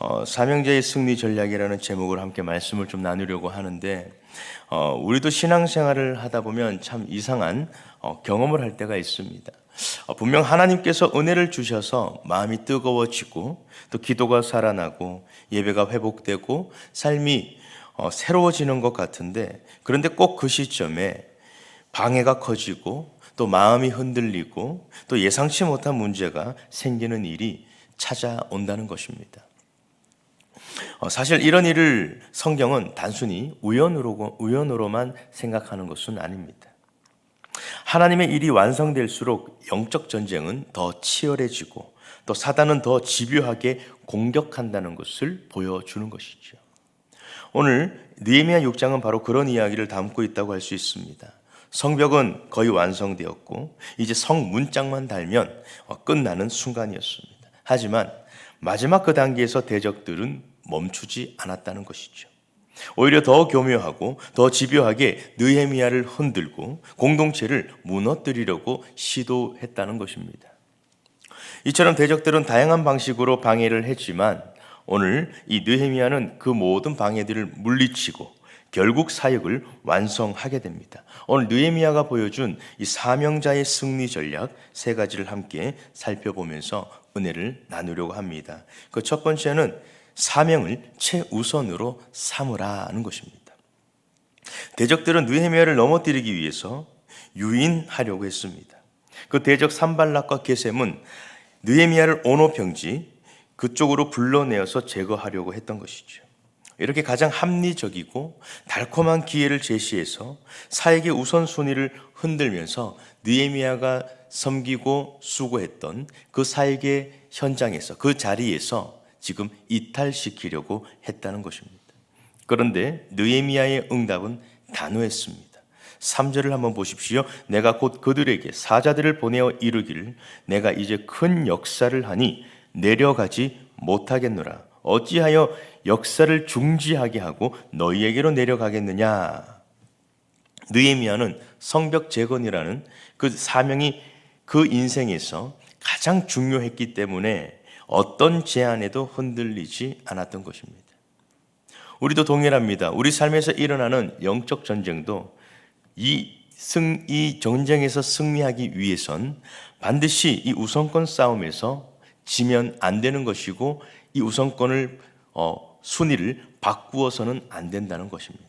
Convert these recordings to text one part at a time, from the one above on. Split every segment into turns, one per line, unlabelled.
어, 사명자의 승리 전략이라는 제목을 함께 말씀을 좀 나누려고 하는데 어, 우리도 신앙생활을 하다 보면 참 이상한 어, 경험을 할 때가 있습니다. 어, 분명 하나님께서 은혜를 주셔서 마음이 뜨거워지고 또 기도가 살아나고 예배가 회복되고 삶이 어, 새로워지는 것 같은데 그런데 꼭 그 시점에 방해가 커지고 또 마음이 흔들리고 또 예상치 못한 문제가 생기는 일이 찾아온다는 것입니다. 어, 사실 이런 일을 성경은 단순히 우연으로, 우연으로만 생각하는 것은 아닙니다. 하나님의 일이 완성될수록 영적 전쟁은 더 치열해지고 또 사단은 더 집요하게 공격한다는 것을 보여주는 것이죠. 오늘 느헤미야 6장은 바로 그런 이야기를 담고 있다고 할 수 있습니다. 성벽은 거의 완성되었고 이제 성 문짝만 달면 어, 끝나는 순간이었습니다. 하지만 마지막 그 단계에서 대적들은 멈추지 않았다는 것이죠. 오히려 더 교묘하고 더 집요하게 느헤미야를 흔들고 공동체를 무너뜨리려고 시도했다는 것입니다. 이처럼 대적들은 다양한 방식으로 방해를 했지만 오늘 이 느헤미야는 그 모든 방해들을 물리치고 결국 사역을 완성하게 됩니다. 오늘 느헤미야가 보여준 이 사명자의 승리 전략 세 가지를 함께 살펴보면서 은혜를 나누려고 합니다. 그 첫 번째는 사명을 최우선으로 삼으라는 것입니다. 대적들은 느헤미야를 넘어뜨리기 위해서 유인하려고 했습니다. 그 대적 산발락과 게셈은 느헤미야를 오노병지 그쪽으로 불러내어서 제거하려고 했던 것이죠. 이렇게 가장 합리적이고 달콤한 기회를 제시해서 사역의 우선순위를 흔들면서 느헤미야가 섬기고 수고했던 그 사역의 현장에서 그 자리에서 지금 이탈시키려고 했다는 것입니다. 그런데 느헤미야의 응답은 단호했습니다. 3절을 한번 보십시오. 내가 곧 그들에게 사자들을 보내어 이르기를 내가 이제 큰 역사를 하니 내려가지 못하겠노라. 어찌하여 역사를 중지하게 하고 너희에게로 내려가겠느냐? 느헤미야는 성벽 재건이라는 그 사명이 그 인생에서 가장 중요했기 때문에 어떤 제안에도 흔들리지 않았던 것입니다. 우리도 동일합니다. 우리 삶에서 일어나는 영적 전쟁도 이 승, 이 전쟁에서 승리하기 위해선 반드시 이 우선권 싸움에서 지면 안 되는 것이고 이 우선권을 어, 순위를 바꾸어서는 안 된다는 것입니다.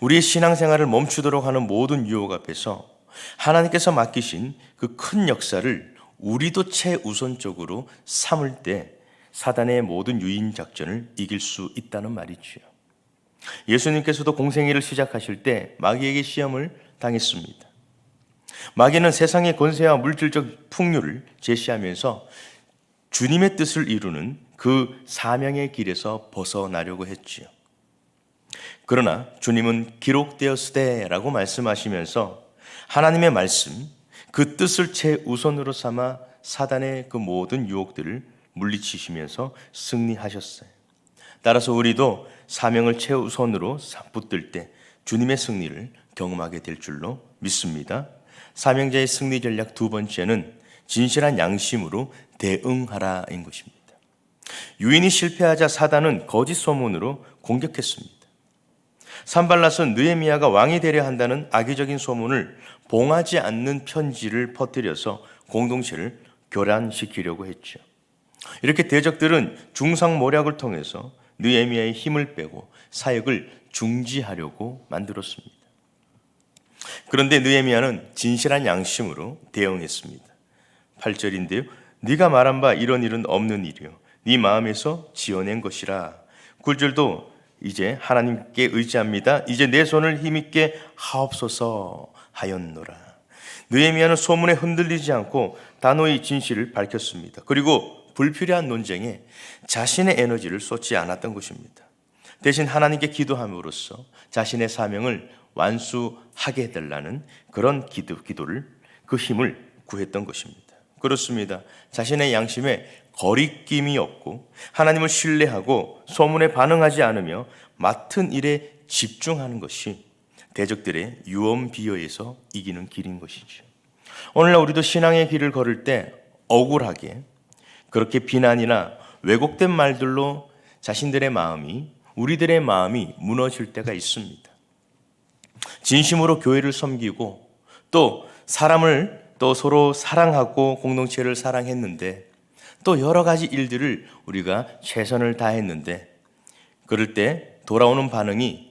우리의 신앙생활을 멈추도록 하는 모든 유혹 앞에서 하나님께서 맡기신 그 큰 역사를 우리도 최우선적으로 삼을 때 사단의 모든 유인 작전을 이길 수 있다는 말이지요. 예수님께서도 공생애를 시작하실 때 마귀에게 시험을 당했습니다. 마귀는 세상의 권세와 물질적 풍요를 제시하면서 주님의 뜻을 이루는 그 사명의 길에서 벗어나려고 했지요. 그러나 주님은 기록되었으되라고 말씀하시면서 하나님의 말씀, 그 뜻을 최우선으로 삼아 사단의 그 모든 유혹들을 물리치시면서 승리하셨어요. 따라서 우리도 사명을 최우선으로 붙들 때 주님의 승리를 경험하게 될 줄로 믿습니다. 사명자의 승리 전략 두 번째는 진실한 양심으로 대응하라인 것입니다. 유인이 실패하자 사단은 거짓 소문으로 공격했습니다. 산발랏은 느헤미야가 왕이 되려 한다는 악의적인 소문을 봉하지 않는 편지를 퍼뜨려서 공동체를 교란시키려고 했죠. 이렇게 대적들은 중상모략을 통해서 느헤미야의 힘을 빼고 사역을 중지하려고 만들었습니다. 그런데 느헤미야는 진실한 양심으로 대응했습니다. 8절인데요. 네가 말한 바 이런 일은 없는 일이요. 네 마음에서 지어낸 것이라. 9절도 이제 하나님께 의지합니다. 이제 내 손을 힘있게 하옵소서 하였노라. 느헤미야는 소문에 흔들리지 않고 단호히 진실을 밝혔습니다. 그리고 불필요한 논쟁에 자신의 에너지를 쏟지 않았던 것입니다. 대신 하나님께 기도함으로써 자신의 사명을 완수하게 해달라는 그런 기도, 기도를 그 힘을 구했던 것입니다. 그렇습니다. 자신의 양심에 거리낌이 없고 하나님을 신뢰하고 소문에 반응하지 않으며 맡은 일에 집중하는 것이 대적들의 유언 비어에서 이기는 길인 것이죠. 오늘날 우리도 신앙의 길을 걸을 때 억울하게 그렇게 비난이나 왜곡된 말들로 자신들의 마음이 우리들의 마음이 무너질 때가 있습니다. 진심으로 교회를 섬기고 또 사람을 또 서로 사랑하고 공동체를 사랑했는데 또 여러 가지 일들을 우리가 최선을 다했는데 그럴 때 돌아오는 반응이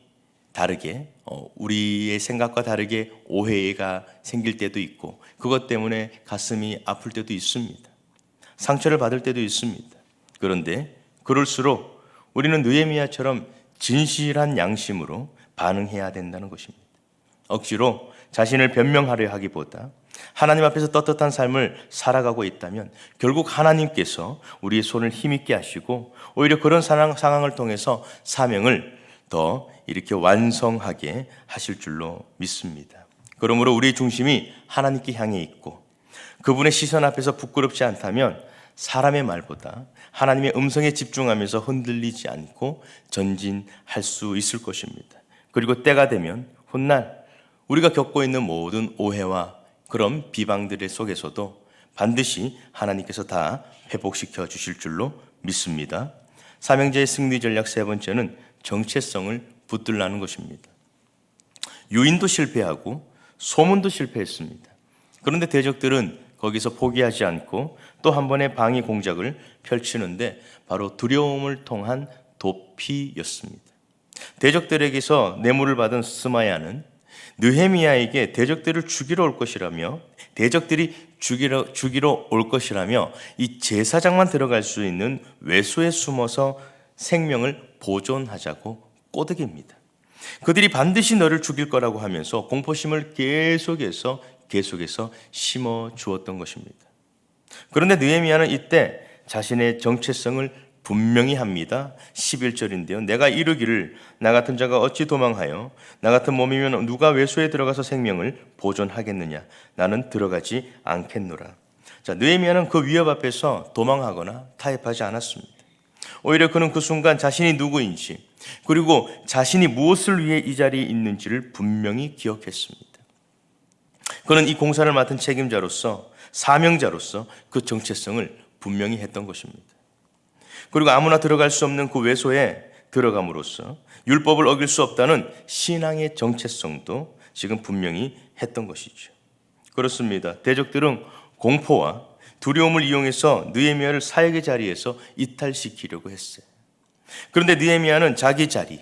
다르게 어, 우리의 생각과 다르게 오해가 생길 때도 있고 그것 때문에 가슴이 아플 때도 있습니다. 상처를 받을 때도 있습니다. 그런데 그럴수록 우리는 느헤미야처럼 진실한 양심으로 반응해야 된다는 것입니다. 억지로 자신을 변명하려 하기보다 하나님 앞에서 떳떳한 삶을 살아가고 있다면 결국 하나님께서 우리의 손을 힘있게 하시고 오히려 그런 상황, 상황을 통해서 사명을 더 이렇게 완성하게 하실 줄로 믿습니다. 그러므로 우리의 중심이 하나님께 향해 있고 그분의 시선 앞에서 부끄럽지 않다면 사람의 말보다 하나님의 음성에 집중하면서 흔들리지 않고 전진할 수 있을 것입니다. 그리고 때가 되면 훗날 우리가 겪고 있는 모든 오해와 그런 비방들 속에서도 반드시 하나님께서 다 회복시켜 주실 줄로 믿습니다. 사명제의 승리 전략 세 번째는 정체성을 붙들라는 것입니다. 유인도 실패하고 소문도 실패했습니다. 그런데 대적들은 거기서 포기하지 않고 또 한 번의 방위 공작을 펼치는데 바로 두려움을 통한 도피였습니다. 대적들에게서 뇌물을 받은 스마야는 느헤미야에게 대적들을 죽이러 올 것이라며 대적들이 죽이러 죽이러 올 것이라며 이 제사장만 들어갈 수 있는 외소에 숨어서 생명을 보존하자고 꼬드깁니다. 그들이 반드시 너를 죽일 거라고 하면서 공포심을 계속해서 계속해서 심어 주었던 것입니다. 그런데 느헤미야는 이때 자신의 정체성을 분명히 합니다. 11절인데요. 내가 이르기를 나 같은 자가 어찌 도망하여 나 같은 몸이면 누가 외소에 들어가서 생명을 보존하겠느냐 나는 들어가지 않겠노라. 자, 느헤미야는 그 위협 앞에서 도망하거나 타협하지 않았습니다. 오히려 그는 그 순간 자신이 누구인지 그리고 자신이 무엇을 위해 이 자리에 있는지를 분명히 기억했습니다. 그는 이 공사를 맡은 책임자로서 사명자로서 그 정체성을 분명히 했던 것입니다. 그리고 아무나 들어갈 수 없는 그 외소에 들어감으로써 율법을 어길 수 없다는 신앙의 정체성도 지금 분명히 했던 것이죠. 그렇습니다. 대적들은 공포와 두려움을 이용해서 느헤미야를 사역의 자리에서 이탈시키려고 했어요. 그런데 느헤미야는 자기 자리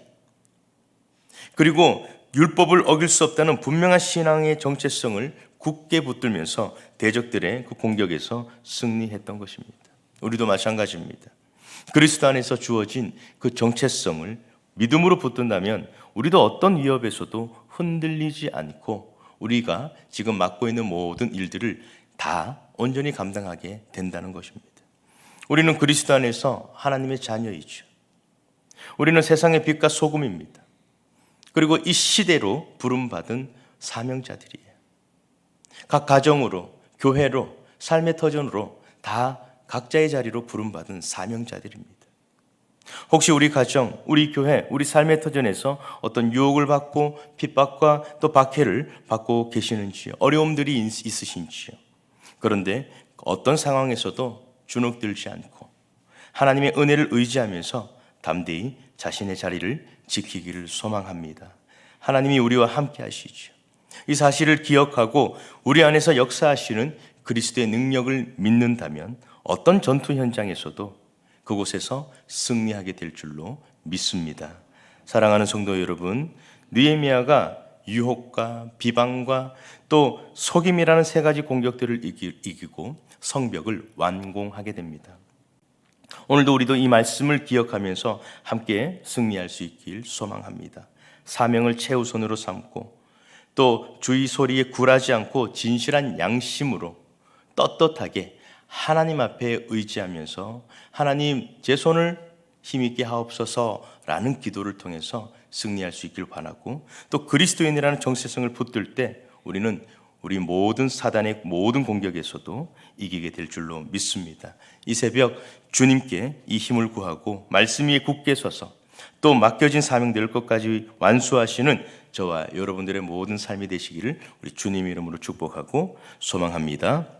그리고 율법을 어길 수 없다는 분명한 신앙의 정체성을 굳게 붙들면서 대적들의 그 공격에서 승리했던 것입니다. 우리도 마찬가지입니다. 그리스도 안에서 주어진 그 정체성을 믿음으로 붙든다면 우리도 어떤 위협에서도 흔들리지 않고 우리가 지금 맡고 있는 모든 일들을 다 온전히 감당하게 된다는 것입니다. 우리는 그리스도 안에서 하나님의 자녀이죠. 우리는 세상의 빛과 소금입니다. 그리고 이 시대로 부름받은 사명자들이에요. 각 가정으로, 교회로, 삶의 터전으로 다 각자의 자리로 부름받은 사명자들입니다. 혹시 우리 가정, 우리 교회, 우리 삶의 터전에서 어떤 유혹을 받고 핍박과 또 박해를 받고 계시는지요? 어려움들이 있- 있으신지요? 그런데 어떤 상황에서도 주눅들지 않고 하나님의 은혜를 의지하면서 담대히 자신의 자리를 지키기를 소망합니다. 하나님이 우리와 함께 하시죠. 이 사실을 기억하고 우리 안에서 역사하시는 그리스도의 능력을 믿는다면 어떤 전투 현장에서도 그곳에서 승리하게 될 줄로 믿습니다. 사랑하는 성도 여러분, 느헤미야가 유혹과 비방과 또 속임이라는 세 가지 공격들을 이기- 이기고 성벽을 완공하게 됩니다. 오늘도 우리도 이 말씀을 기억하면서 함께 승리할 수 있길 소망합니다. 사명을 최우선으로 삼고 또 주의 소리에 굴하지 않고 진실한 양심으로 떳떳하게 하나님 앞에 의지하면서 하나님 제 손을 힘있게 하옵소서라는 기도를 통해서 승리할 수 있길 바라고 또 그리스도인이라는 정체성을 붙들 때 우리는 우리 모든 사단의 모든 공격에서도 이기게 될 줄로 믿습니다. 이 새벽 주님께 이 힘을 구하고 말씀 위에 굳게 서서 또 맡겨진 사명될 것까지 완수하시는 저와 여러분들의 모든 삶이 되시기를 우리 주님 이름으로 축복하고 소망합니다.